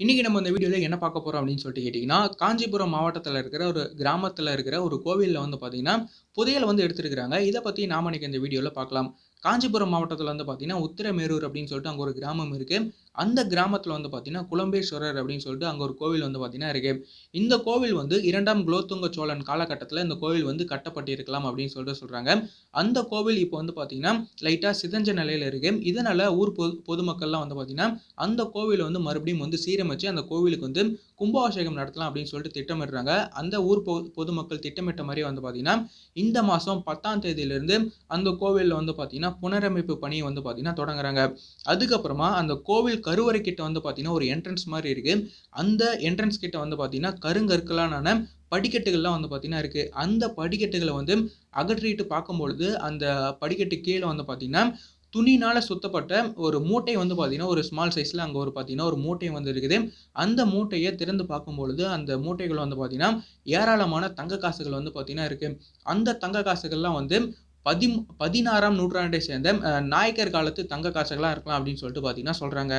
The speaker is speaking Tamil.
இன்றைக்கி நம்ம இந்த வீடியோவில் என்ன பார்க்க போகிறோம் அப்படின்னு சொல்லிட்டு கேட்டிங்கன்னா காஞ்சிபுரம் மாவட்டத்தில் இருக்கிற ஒரு கிராமத்தில் இருக்கிற ஒரு கோவிலில் வந்து பார்த்திங்கன்னா புதையல் வந்து எடுத்துருக்கிறாங்க. இதை பற்றி நாம் இன்றைக்கி இந்த வீடியோவில் பார்க்கலாம். காஞ்சிபுரம் மாவட்டத்தில் வந்து பார்த்தீங்கன்னா உத்திரமேரூர் அப்படின்னு சொல்லிட்டு அங்கே ஒரு கிராமம் இருக்குது அந்த கிராமத்தில் வந்து பார்த்திங்கன்னா குலம்பேஸ்வரர் அப்படின்னு சொல்லிட்டு அங்கே ஒரு கோவில் வந்து பார்த்திங்கன்னா இருக்குது இந்த கோவில் வந்து இரண்டாம் குலோத்துங்க சோழன் காலகட்டத்தில் இந்த கோவில் வந்து கட்டப்பட்டிருக்கலாம் அப்படின்னு சொல்லிட்டு சொல்கிறாங்க அந்த கோவில் இப்போ வந்து பார்த்திங்கன்னா லைட்டாக சிதஞ்ச நிலையில் இருக்குது இதனால் ஊர் பொது பொதுமக்கள்லாம் வந்து பார்த்திங்கன்னா அந்த கோவில் வந்து மறுபடியும் வந்து வச்சு அந்த கோவிலுக்கு வந்து கும்பாபிஷேகம் நடத்தலாம் அப்படின்னு சொல்லிட்டு திட்டமிடுறாங்க. அந்த ஊர் பொ பொதுமக்கள் திட்டமிட்ட மாதிரி வந்து பார்த்தீங்கன்னா இந்த மாதம் பத்தாம் தேதியிலிருந்து அந்த கோவிலில் வந்து பார்த்தீங்கன்னா புனரமைப்பு பணியை வந்து பார்த்தீங்கன்னா தொடங்குறாங்க. அதுக்கப்புறமா அந்த கோவில் கருவறை கிட்ட வந்து பார்த்தீங்கன்னா ஒரு என்ட்ரன்ஸ் மாதிரி இருக்குது அந்த என்ட்ரன்ஸ் கிட்ட வந்து பார்த்தீங்கன்னா கருங்கற்களான படிக்கட்டுகள்லாம் வந்து பார்த்தீங்கன்னா இருக்குது அந்த படிக்கட்டுகளை வந்து அகற்றிட்டு பார்க்கும்பொழுது அந்த படிக்கட்டு கீழே வந்து பார்த்தீங்கன்னா துணினால் சுத்தப்பட்ட ஒரு மூட்டை வந்து பார்த்தீங்கன்னா ஒரு ஸ்மால் சைஸில் அங்கே ஒரு பார்த்தீங்கன்னா ஒரு மூட்டை வந்து இருக்குது. அந்த மூட்டையை திறந்து பார்க்கும்பொழுது அந்த மூட்டைகள் வந்து பார்த்தீங்கன்னா ஏராளமான தங்க காசுகள் வந்து பார்த்தீங்கன்னா இருக்குது அந்த தங்க காசுகள்லாம் வந்து பதி பதினாறாம் நூற்றாண்டை சேர்ந்த நாயக்கர் காலத்து தங்க காசுகளாக இருக்கலாம் அப்படின்னு சொல்லிட்டு பார்த்தீங்கன்னா சொல்கிறாங்க